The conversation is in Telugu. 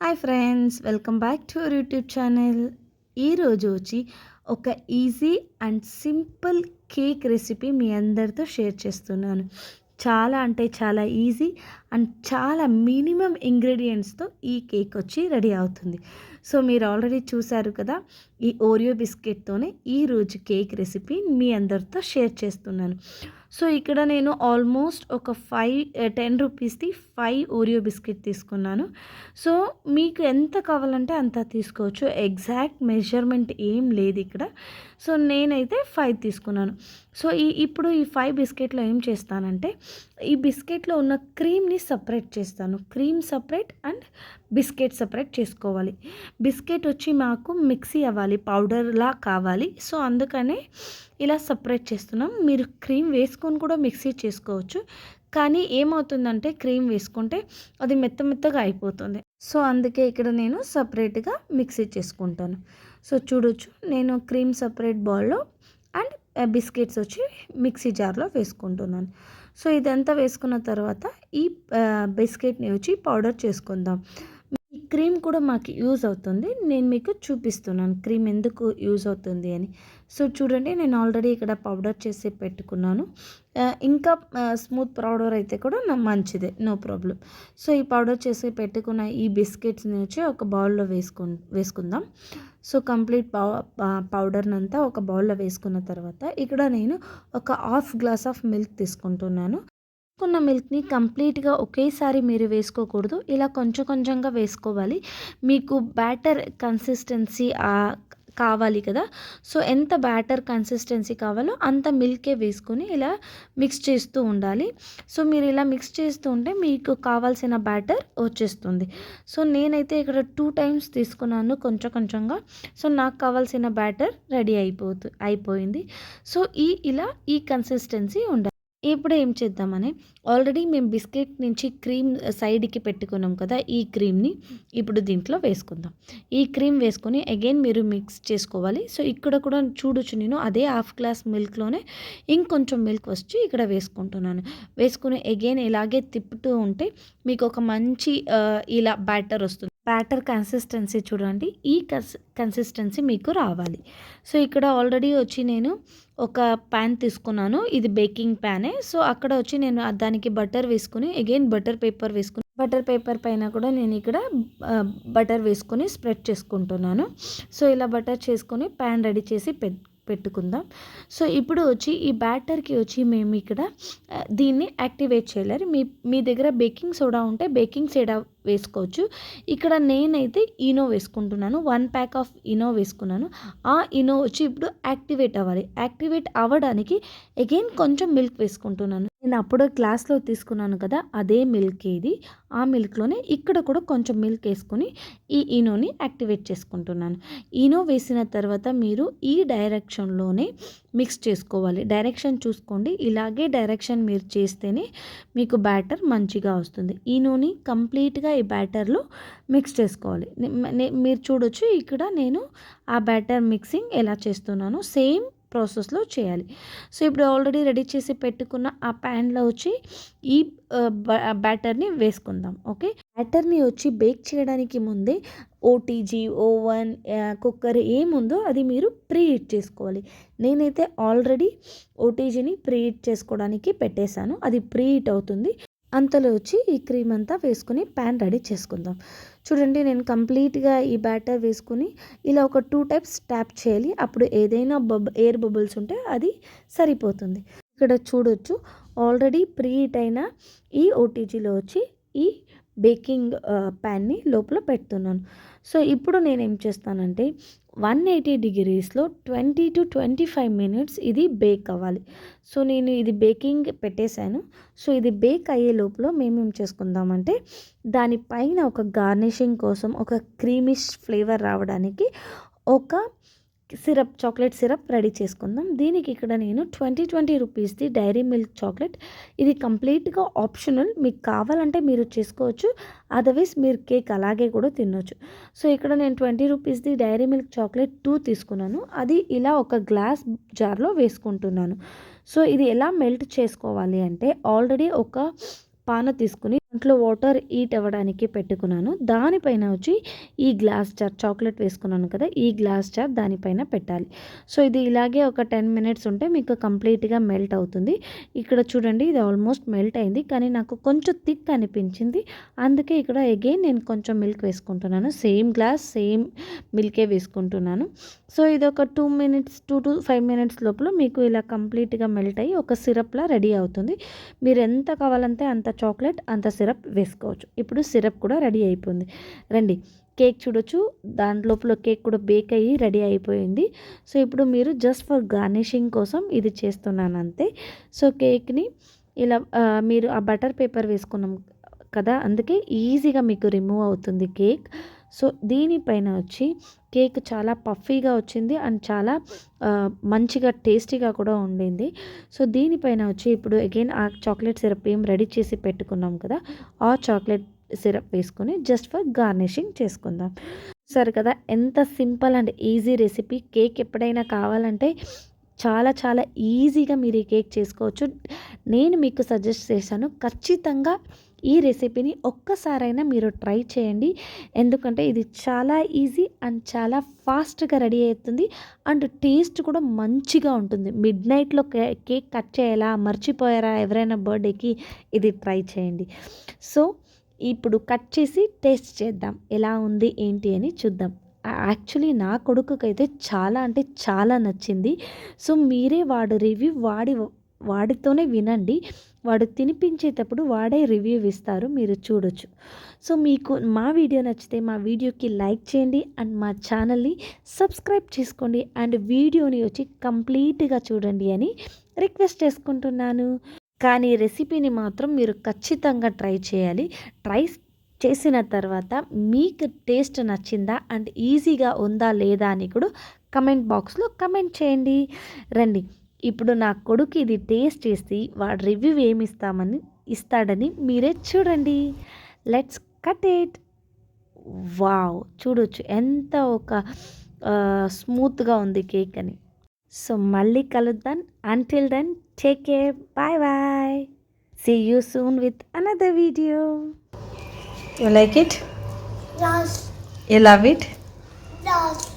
Hi friends welcome back to our YouTube channel. ఈరోజు వచ్చి ఒక easy and simple cake recipe మీ అందరితో షేర్ చేస్తున్నాను. చాలా అంటే చాలా ఈజీ అండ్ చాలా మినిమం ఇంగ్రీడియంట్స్తో ఈ కేక్ వచ్చి రెడీ అవుతుంది. సో మీరు ఆల్రెడీ చూసారు కదా ఈ ఓరియో బిస్కెట్తోనే ఈరోజు కేక్ రెసిపీ మీ అందరితో షేర్ చేస్తున్నాను. సో ఇక్కడ నేను ఆల్మోస్ట్ ఒక ఫైవ్ టెన్ రూపీస్ది ఫైవ్ ఓరియో బిస్కెట్ తీసుకున్నాను. సో మీకు ఎంత కావాలంటే అంత తీసుకోవచ్చు. ఎగ్జాక్ట్ మెజర్మెంట్ ఏం లేదు ఇక్కడ. సో నేనైతే ఫైవ్ తీసుకున్నాను. సో ఈ ఇప్పుడు ఈ ఫైవ్ బిస్కెట్లో ఏం చేస్తానంటే ఈ బిస్కెట్లో ఉన్న క్రీమ్ని సపరేట్ చేస్తాను. Cream separate and biscuit separate చేసుకోవాలి. బిస్కెట్ వచ్చి మాకు మిక్సీ అవ్వాలి పౌడర్లా కావాలి. సో అందుకనే ఇలా సపరేట్ చేస్తున్నాం. మీరు క్రీమ్ వేసుకొని కూడా మిక్సీ చేసుకోవచ్చు. కానీ ఏమవుతుందంటే క్రీమ్ వేసుకుంటే అది మెత్త మెత్తగా అయిపోతుంది. సో అందుకే ఇక్కడ నేను సపరేట్గా మిక్సీ చేసుకుంటాను. సో చూడొచ్చు. నేను క్రీమ్ సపరేట్ బౌల్లో అండ్ బిస్కెట్స్ వచ్చి మిక్సీ జార్లో వేసుకుంటున్నాను. సో ఇదంతా వేసుకున్న తర్వాత ఈ బిస్కెట్ని వచ్చి పౌడర్ చేసుకుందాం. ఈ క్రీమ్ కూడా మాకు యూజ్ అవుతుంది. నేను మీకు చూపిస్తున్నాను క్రీమ్ ఎందుకు యూజ్ అవుతుంది అని. సో చూడండి నేను ఆల్రెడీ ఇక్కడ పౌడర్ చేసి పెట్టుకున్నాను. ఇంకా స్మూత్ పౌడర్ అయితే కూడా నా మంచిదే నో ప్రాబ్లం. సో ఈ పౌడర్ చేసి పెట్టుకున్న ఈ బిస్కెట్స్ని వచ్చి ఒక బౌల్లో వేసుకు వేసుకుందాం. సో కంప్లీట్ పౌ పౌడర్ని అంతా ఒక బౌల్లో వేసుకున్న తర్వాత ఇక్కడ నేను ఒక హాఫ్ గ్లాస్ ఆఫ్ మిల్క్ తీసుకుంటున్నాను. తీసుకున్న మిల్క్ని కంప్లీట్గా ఒకేసారి మీరు వేసుకోకూడదు. ఇలా కొంచెం కొంచెంగా వేసుకోవాలి. మీకు బ్యాటర్ కన్సిస్టెన్సీ కావాలి కదా. సో ఎంత బ్యాటర్ కన్సిస్టెన్సీ కావాలో అంత మిల్కే వేసుకొని ఇలా మిక్స్ చేస్తూ ఉండాలి. సో మీరు ఇలా మిక్స్ చేస్తూ ఉంటే మీకు కావాల్సిన బ్యాటర్ వచ్చేస్తుంది. సో నేనైతే ఇక్కడ టూ టైమ్స్ తీసుకున్నాను కొంచెం కొంచెంగా. సో నాకు కావాల్సిన బ్యాటర్ రెడీ అయిపోతు అయిపోయింది. సో ఈ ఇలా ఈ కన్సిస్టెన్సీ ఉండాలి. ఇప్పుడు ఏం చేద్దామని ఆల్రెడీ మేము బిస్కెట్ నుంచి క్రీమ్ సైడ్కి పెట్టుకున్నాం కదా ఈ క్రీమ్ని ఇప్పుడు దీంట్లో వేసుకుందాం. ఈ క్రీమ్ వేసుకొని అగైన్ మీరు మిక్స్ చేసుకోవాలి. సో ఇక్కడ కూడా చూడొచ్చు నేను అదే హాఫ్ గ్లాస్ మిల్క్లోనే ఇంకొంచెం మిల్క్ వచ్చి ఇక్కడ వేసుకుంటున్నాను. వేసుకుని అగైన్ ఇలాగే తిప్పుతూ ఉంటే మీకు ఒక మంచి ఇలా బ్యాటర్ వస్తుంది. బ్యాటర్ కన్సిస్టెన్సీ చూడండి. ఈ కన్ కన్సిస్టెన్సీ మీకు రావాలి. సో ఇక్కడ ఆల్రెడీ వచ్చి నేను ఒక ప్యాన్ తీసుకున్నాను. ఇది బేకింగ్ ప్యానే సో అక్కడ వచ్చి నేను దానికి బటర్ వేసుకుని అగైన్ బటర్ పేపర్ వేసుకుని బటర్ పేపర్ పైన కూడా నేను ఇక్కడ బటర్ వేసుకొని స్ప్రెడ్ చేసుకుంటున్నాను. సో ఇలా బటర్ చేసుకొని ప్యాన్ రెడీ చేసి పెట్ పెట్టుకుందాం. సో ఇప్పుడు వచ్చి ఈ బ్యాటర్కి వచ్చి మేము ఇక్కడ దీన్ని యాక్టివేట్ చేయలేరు. మీ మీ దగ్గర బేకింగ్ సోడా ఉంటే బేకింగ్ సోడా వేసుకోవచ్చు. ఇక్కడ నేనైతే ఈనో వేసుకుంటున్నాను. వన్ ప్యాక్ ఆఫ్ ఇనో వేసుకున్నాను. ఆ ఇనో వచ్చి ఇప్పుడు యాక్టివేట్ అవ్వాలి. యాక్టివేట్ అవ్వడానికి అగైన్ కొంచెం మిల్క్ వేసుకుంటున్నాను. నేను అప్పుడు గ్లాస్లో తీసుకున్నాను కదా అదే మిల్క్ ఇది. ఆ మిల్క్లోనే ఇక్కడ కూడా కొంచెం మిల్క్ వేసుకొని ఈ ఈనోని యాక్టివేట్ చేసుకుంటున్నాను. ఈనో వేసిన తర్వాత మీరు ఈ డైరెక్షన్లోనే మిక్స్ చేసుకోవాలి. డైరెక్షన్ చూసుకోండి. ఇలాగే డైరెక్షన్ మీరు చేస్తేనే మీకు బ్యాటర్ మంచిగా వస్తుంది. ఈనోని కంప్లీట్గా ఈ బ్యాటర్లో మిక్స్ చేసుకోవాలి. మీరు చూడొచ్చు ఇక్కడ నేను ఆ బ్యాటర్ మిక్సింగ్ ఎలా చేస్తున్నాను. సేమ్ ప్రాసెస్లో చేయాలి. సో ఇప్పుడు ఆల్రెడీ రెడీ చేసి పెట్టుకున్న ఆ ప్యాన్లో వచ్చి ఈ బ్యాటర్ని వేసుకుందాం. ఓకే? బ్యాటర్ని వచ్చి బేక్ చేయడానికి ముందే ఓటీజీ ఓవెన్ కుక్కర్ ఏముందో అది మీరు ప్రీ హీట్ చేసుకోవాలి. నేనైతే ఆల్రెడీ ఓటీజీని ప్రీ హీట్ చేసుకోవడానికి పెట్టేశాను. అది ప్రీ హీట్ అవుతుంది. అంతలో వచ్చి ఈ క్రీమ్ అంతా వేసుకుని ప్యాన్ రెడీ చేసుకుందాం. చూడండి నేను కంప్లీట్గా ఈ బ్యాటర్ వేసుకుని ఇలా ఒక టూ టైప్స్ ట్యాప్ చేయాలి. అప్పుడు ఏదైనా బబ్ ఎయిర్ బబుల్స్ ఉంటే అది సరిపోతుంది. ఇక్కడ చూడొచ్చు ఆల్రెడీ ప్రీహీట్ అయిన ఈ ఓటీజీలో వచ్చి ఈ బేకింగ్ ప్యాన్ని లోపల పెడుతున్నాను. సో ఇప్పుడు నేను ఏం చేస్తానంటే one eighty డిగ్రీస్లో twenty two twenty five minutes ఇది బేక్ అవ్వాలి. సో నేను ఇది బేకింగ్ పెట్టేశాను. సో ఇది బేక్ అయ్యే లోపల మేమేం చేసుకుందామంటే దానిపైన ఒక గార్నిషింగ్ కోసం ఒక క్రీమిష్ ఫ్లేవర్ రావడానికి ఒక సిరప్ చాక్లెట్ సిరప్ రెడీ చేసుకుందాం. దీనికి ఇక్కడ నేను ట్వంటీ ట్వంటీ రూపీస్ది డైరీ మిల్క్ చాక్లెట్. ఇది కంప్లీట్గా ఆప్షనల్. మీకు కావాలంటే మీరు చేసుకోవచ్చు. అదర్వైజ్ మీరు కేక్ అలాగే కూడా తినొచ్చు. సో ఇక్కడ నేను ట్వంటీ రూపీస్ది డైరీ మిల్క్ చాక్లెట్ టూ తీసుకున్నాను. అది ఇలా ఒక గ్లాస్ జార్లో వేసుకుంటున్నాను. సో ఇది ఎలా మెల్ట్ చేసుకోవాలి అంటే ఆల్రెడీ ఒక పాన తీసుకుని దాంట్లో వాటర్ హీట్ అవ్వడానికి పెట్టుకున్నాను. దానిపైన వచ్చి ఈ గ్లాస్ జార్ చాక్లెట్ వేసుకున్నాను కదా ఈ గ్లాస్ జార్ దానిపైన పెట్టాలి. సో ఇది ఇలాగే ఒక టెన్ మినిట్స్ ఉంటే మీకు కంప్లీట్గా మెల్ట్ అవుతుంది. ఇక్కడ చూడండి ఇది ఆల్మోస్ట్ మెల్ట్ అయింది. కానీ నాకు కొంచెం థిక్ అనిపించింది. అందుకే ఇక్కడ అగైన్ నేను కొంచెం మిల్క్ వేసుకుంటున్నాను. సేమ్ గ్లాస్ సేమ్ మిల్కే వేసుకుంటున్నాను. సో ఇది ఒక two minutes two to five minutes లోపల మీకు ఇలా కంప్లీట్గా మెల్ట్ అయ్యి ఒక సిరప్లా రెడీ అవుతుంది. మీరు ఎంత కావాలంటే అంత చాక్లెట్ అంత సిరప్ సిరప్ వేసుకోవచ్చు. ఇప్పుడు సిరప్ కూడా రెడీ అయిపోయింది. రండి కేక్ చూడొచ్చు. దాని లోపల కేక్ కూడా బేక్ అయ్యి రెడీ అయిపోయింది. సో ఇప్పుడు మీరు జస్ట్ ఫర్ గార్నిషింగ్ కోసం ఇది చేస్తున్నాను అంతే. సో కేక్ని ఇలా మీరు ఆ బటర్ పేపర్ వేసుకున్నాం కదా అందుకే ఈజీగా మీకు రిమూవ్ అవుతుంది కేక్. సో దీనిపైన వచ్చి కేక్ చాలా పఫీగా వచ్చింది అండ్ చాలా మంచిగా టేస్టీగా కూడా ఉండింది. సో దీనిపైన వచ్చి ఇప్పుడు అగైన్ ఆ చాక్లెట్ సిరప్ ఏం రెడీ చేసి పెట్టుకున్నాం కదా ఆ చాక్లెట్ సిరప్ వేసుకొని జస్ట్ ఫర్ గార్నిషింగ్ చేసుకుందాం. సరే కదా ఎంత simple and easy recipe cake ఎప్పుడైనా కావాలంటే చాలా చాలా ఈజీగా మీరు ఈ కేక్ చేసుకోవచ్చు. నేను మీకు సజెస్ట్ చేశాను ఖచ్చితంగా ఈ రెసిపీని ఒక్కసారైనా మీరు ట్రై చేయండి. ఎందుకంటే ఇది చాలా ఈజీ అండ్ చాలా ఫాస్ట్గా రెడీ అవుతుంది. అండ్ టేస్ట్ కూడా మంచిగా ఉంటుంది. మిడ్ నైట్లో కేక్ కట్ చేయాలా మర్చిపోయారా ఎవరైనా బర్త్డేకి ఇది ట్రై చేయండి. సో ఇప్పుడు కట్ చేసి టేస్ట్ చేద్దాం. ఎలా ఉంది ఏంటి అని చూద్దాం. యాక్చువల్లీ నా కొడుకుకైతే చాలా అంటే చాలా నచ్చింది. సో మీరే వాడు రివ్యూ వాడి వాడితోనే వినండి. వాడు తినిపించేటప్పుడు వాడే రివ్యూ ఇస్తారు. మీరు చూడొచ్చు. సో మీకు మా వీడియో నచ్చితే మా వీడియోకి లైక్ చేయండి. అండ్ మా ఛానల్ని సబ్స్క్రైబ్ చేసుకోండి. అండ్ వీడియోని వచ్చి కంప్లీట్గా చూడండి అని రిక్వెస్ట్ చేసుకుంటున్నాను. కానీ రెసిపీని మాత్రం మీరు ఖచ్చితంగా ట్రై చేయాలి. ట్రై చేసిన తర్వాత మీకు టేస్ట్ నచ్చిందా అండ్ ఈజీగా ఉందా లేదా అని కూడా కమెంట్ బాక్స్లో కమెంట్ చేయండి. రండి. ఇప్పుడు నా కొడుకు ఇది టేస్ట్ చేసి వాడు రివ్యూ ఏమి ఇస్తామని ఇస్తాడని మీరే చూడండి. Let's cut it. వావ్ చూడొచ్చు. ఎంత ఒక స్మూత్గా ఉంది కేక్ అని. సో మళ్ళీ కలుద్దాం. Until then take care bye bye see you soon with another video you like it you love it yes.